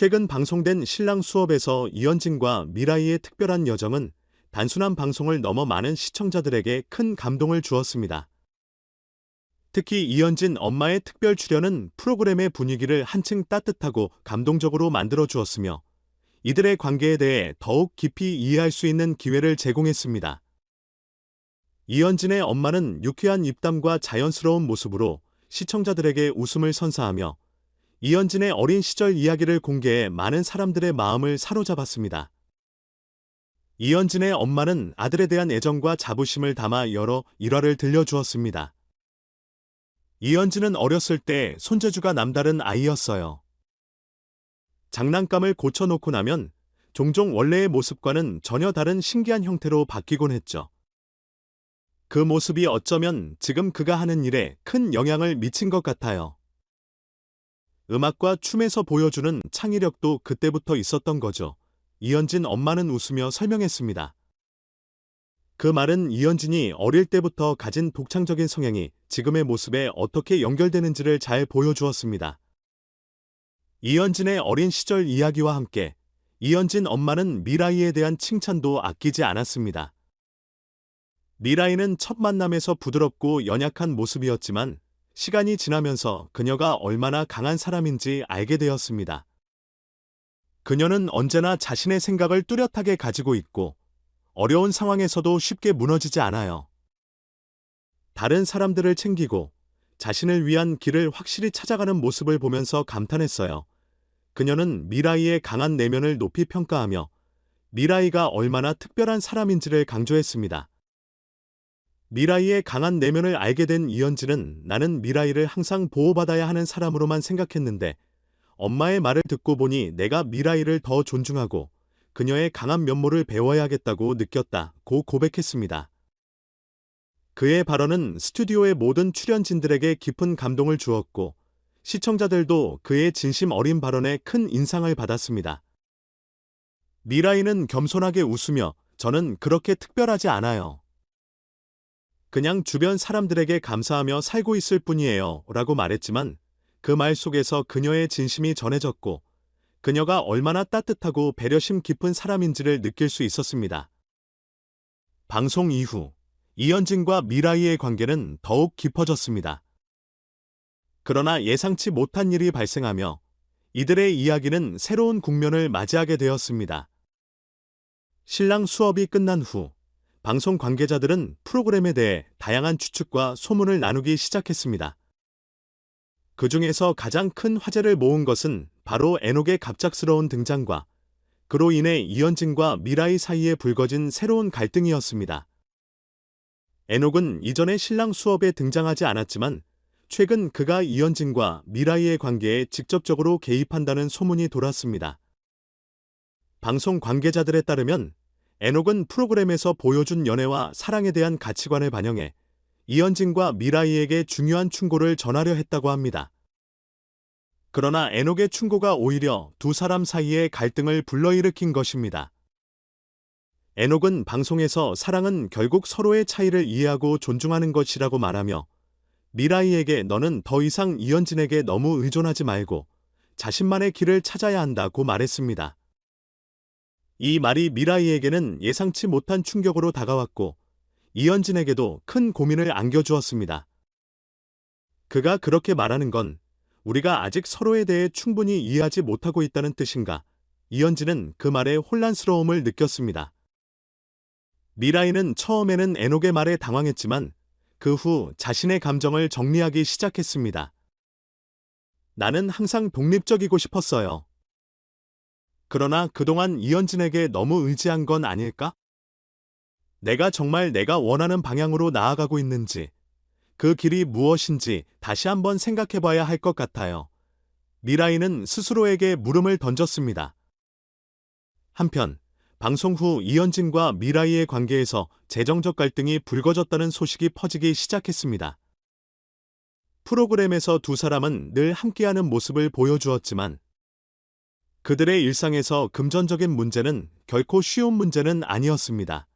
최근 방송된 신랑 수업에서 이현진과 미라이의 특별한 여정은 단순한 방송을 넘어 많은 시청자들에게 큰 감동을 주었습니다. 특히 이현진 엄마의 특별 출연은 프로그램의 분위기를 한층 따뜻하고 감동적으로 만들어 주었으며 이들의 관계에 대해 더욱 깊이 이해할 수 있는 기회를 제공했습니다. 이현진의 엄마는 유쾌한 입담과 자연스러운 모습으로 시청자들에게 웃음을 선사하며 이현진의 어린 시절 이야기를 공개해 많은 사람들의 마음을 사로잡았습니다. 이현진의 엄마는 아들에 대한 애정과 자부심을 담아 여러 일화를 들려주었습니다. 이현진은 어렸을 때 손재주가 남다른 아이였어요. 장난감을 고쳐놓고 나면 종종 원래의 모습과는 전혀 다른 신기한 형태로 바뀌곤 했죠. 그 모습이 어쩌면 지금 그가 하는 일에 큰 영향을 미친 것 같아요. 음악과 춤에서 보여주는 창의력도 그때부터 있었던 거죠. 이현진 엄마는 웃으며 설명했습니다. 그 말은 이현진이 어릴 때부터 가진 독창적인 성향이 지금의 모습에 어떻게 연결되는지를 잘 보여주었습니다. 이현진의 어린 시절 이야기와 함께 이현진 엄마는 미라이에 대한 칭찬도 아끼지 않았습니다. 미라이는 첫 만남에서 부드럽고 연약한 모습이었지만 시간이 지나면서 그녀가 얼마나 강한 사람인지 알게 되었습니다. 그녀는 언제나 자신의 생각을 뚜렷하게 가지고 있고 어려운 상황에서도 쉽게 무너지지 않아요. 다른 사람들을 챙기고 자신을 위한 길을 확실히 찾아가는 모습을 보면서 감탄했어요. 그녀는 미라이의 강한 내면을 높이 평가하며 미라이가 얼마나 특별한 사람인지를 강조했습니다. 미라이의 강한 내면을 알게 된 이현진은 나는 미라이를 항상 보호받아야 하는 사람으로만 생각했는데 엄마의 말을 듣고 보니 내가 미라이를 더 존중하고 그녀의 강한 면모를 배워야겠다고 느꼈다. 고 고백했습니다. 그의 발언은 스튜디오의 모든 출연진들에게 깊은 감동을 주었고 시청자들도 그의 진심 어린 발언에 큰 인상을 받았습니다. 미라이는 겸손하게 웃으며 저는 그렇게 특별하지 않아요. 그냥 주변 사람들에게 감사하며 살고 있을 뿐이에요. 라고 말했지만 그 말 속에서 그녀의 진심이 전해졌고 그녀가 얼마나 따뜻하고 배려심 깊은 사람인지를 느낄 수 있었습니다. 방송 이후 이현진과 미라이의 관계는 더욱 깊어졌습니다. 그러나 예상치 못한 일이 발생하며 이들의 이야기는 새로운 국면을 맞이하게 되었습니다. 신랑 수업이 끝난 후 방송 관계자들은 프로그램에 대해 다양한 추측과 소문을 나누기 시작했습니다. 그 중에서 가장 큰 화제를 모은 것은 바로 에녹의 갑작스러운 등장과 그로 인해 이현진과 미라이 사이에 불거진 새로운 갈등이었습니다. 에녹은 이전에 신랑 수업에 등장하지 않았지만 최근 그가 이현진과 미라이의 관계에 직접적으로 개입한다는 소문이 돌았습니다. 방송 관계자들에 따르면 에녹은 프로그램에서 보여준 연애와 사랑에 대한 가치관을 반영해 이현진과 미라이에게 중요한 충고를 전하려 했다고 합니다. 그러나 에녹의 충고가 오히려 두 사람 사이의 갈등을 불러일으킨 것입니다. 에녹은 방송에서 사랑은 결국 서로의 차이를 이해하고 존중하는 것이라고 말하며 미라이에게 너는 더 이상 이현진에게 너무 의존하지 말고 자신만의 길을 찾아야 한다고 말했습니다. 이 말이 미라이에게는 예상치 못한 충격으로 다가왔고 이현진에게도 큰 고민을 안겨주었습니다. 그가 그렇게 말하는 건 우리가 아직 서로에 대해 충분히 이해하지 못하고 있다는 뜻인가? 이현진은 그 말에 혼란스러움을 느꼈습니다. 미라이는 처음에는 에녹의 말에 당황했지만 그 후 자신의 감정을 정리하기 시작했습니다. 나는 항상 독립적이고 싶었어요. 그러나 그동안 이현진에게 너무 의지한 건 아닐까? 내가 정말 내가 원하는 방향으로 나아가고 있는지, 그 길이 무엇인지 다시 한번 생각해 봐야 할 것 같아요. 미라이는 스스로에게 물음을 던졌습니다. 한편, 방송 후 이현진과 미라이의 관계에서 재정적 갈등이 불거졌다는 소식이 퍼지기 시작했습니다. 프로그램에서 두 사람은 늘 함께하는 모습을 보여주었지만 그들의 일상에서 금전적인 문제는 결코 쉬운 문제는 아니었습니다.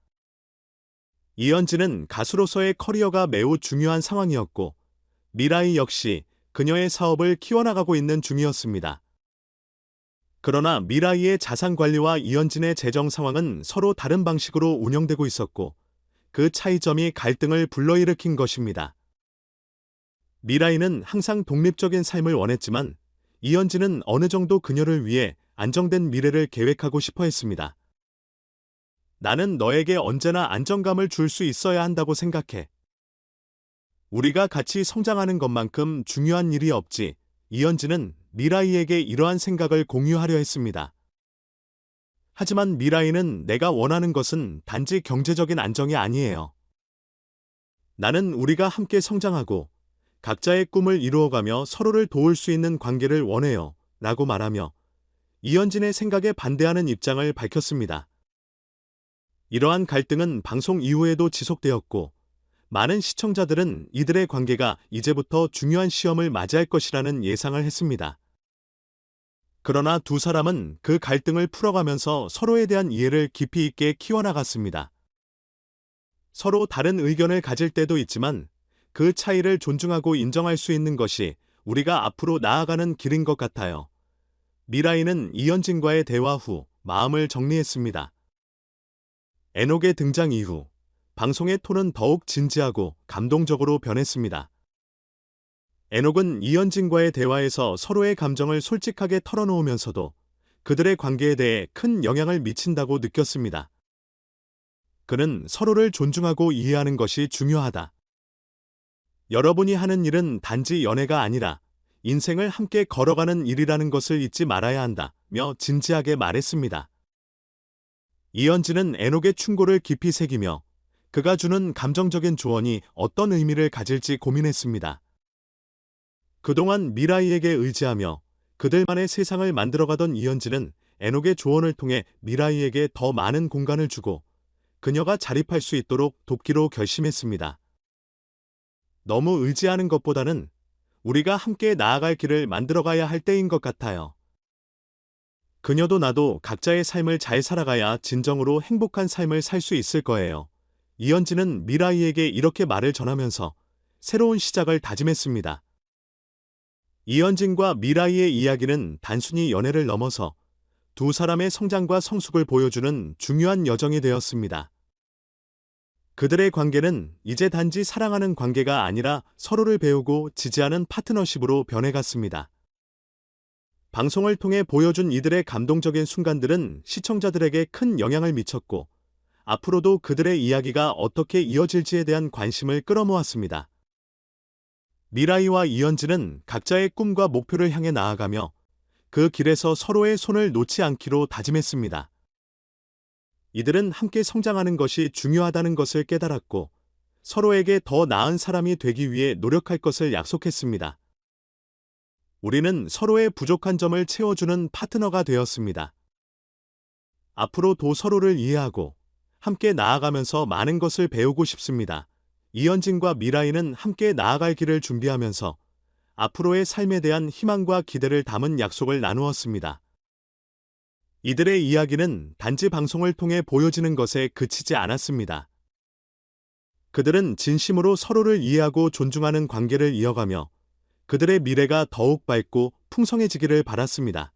이현진은 가수로서의 커리어가 매우 중요한 상황이었고, 미라이 역시 그녀의 사업을 키워나가고 있는 중이었습니다. 그러나 미라이의 자산 관리와 이현진의 재정 상황은 서로 다른 방식으로 운영되고 있었고 그 차이점이 갈등을 불러일으킨 것입니다. 미라이는 항상 독립적인 삶을 원했지만 이현진은 어느 정도 그녀를 위해 안정된 미래를 계획하고 싶어 했습니다. 나는 너에게 언제나 안정감을 줄 수 있어야 한다고 생각해. 우리가 같이 성장하는 것만큼 중요한 일이 없지. 이현진은 미라이에게 이러한 생각을 공유하려 했습니다. 하지만 미라이는 내가 원하는 것은 단지 경제적인 안정이 아니에요. 나는 우리가 함께 성장하고 각자의 꿈을 이루어가며 서로를 도울 수 있는 관계를 원해요. 라고 말하며 이현진의 생각에 반대하는 입장을 밝혔습니다. 이러한 갈등은 방송 이후에도 지속되었고 많은 시청자들은 이들의 관계가 이제부터 중요한 시험을 맞이할 것이라는 예상을 했습니다. 그러나 두 사람은 그 갈등을 풀어가면서 서로에 대한 이해를 깊이 있게 키워나갔습니다. 서로 다른 의견을 가질 때도 있지만 그 차이를 존중하고 인정할 수 있는 것이 우리가 앞으로 나아가는 길인 것 같아요. 미라이는 이현진과의 대화 후 마음을 정리했습니다. 에녹의 등장 이후 방송의 톤은 더욱 진지하고 감동적으로 변했습니다. 에녹은 이현진과의 대화에서 서로의 감정을 솔직하게 털어놓으면서도 그들의 관계에 대해 큰 영향을 미친다고 느꼈습니다. 그는 서로를 존중하고 이해하는 것이 중요하다. 여러분이 하는 일은 단지 연애가 아니라 인생을 함께 걸어가는 일이라는 것을 잊지 말아야 한다며 진지하게 말했습니다. 이현진은 에녹의 충고를 깊이 새기며 그가 주는 감정적인 조언이 어떤 의미를 가질지 고민했습니다. 그동안 미라이에게 의지하며 그들만의 세상을 만들어가던 이현진은 에녹의 조언을 통해 미라이에게 더 많은 공간을 주고 그녀가 자립할 수 있도록 돕기로 결심했습니다. 너무 의지하는 것보다는 우리가 함께 나아갈 길을 만들어가야 할 때인 것 같아요. 그녀도 나도 각자의 삶을 잘 살아가야 진정으로 행복한 삶을 살 수 있을 거예요. 이현진은 미라이에게 이렇게 말을 전하면서 새로운 시작을 다짐했습니다. 이현진과 미라이의 이야기는 단순히 연애를 넘어서 두 사람의 성장과 성숙을 보여주는 중요한 여정이 되었습니다. 그들의 관계는 이제 단지 사랑하는 관계가 아니라 서로를 배우고 지지하는 파트너십으로 변해갔습니다. 방송을 통해 보여준 이들의 감동적인 순간들은 시청자들에게 큰 영향을 미쳤고 앞으로도 그들의 이야기가 어떻게 이어질지에 대한 관심을 끌어모았습니다. 미라이와 이현진은 각자의 꿈과 목표를 향해 나아가며 그 길에서 서로의 손을 놓지 않기로 다짐했습니다. 이들은 함께 성장하는 것이 중요하다는 것을 깨달았고 서로에게 더 나은 사람이 되기 위해 노력할 것을 약속했습니다. 우리는 서로의 부족한 점을 채워주는 파트너가 되었습니다. 앞으로도 서로를 이해하고 함께 나아가면서 많은 것을 배우고 싶습니다. 이현진과 미라이는 함께 나아갈 길을 준비하면서 앞으로의 삶에 대한 희망과 기대를 담은 약속을 나누었습니다. 이들의 이야기는 단지 방송을 통해 보여지는 것에 그치지 않았습니다. 그들은 진심으로 서로를 이해하고 존중하는 관계를 이어가며 그들의 미래가 더욱 밝고 풍성해지기를 바랐습니다.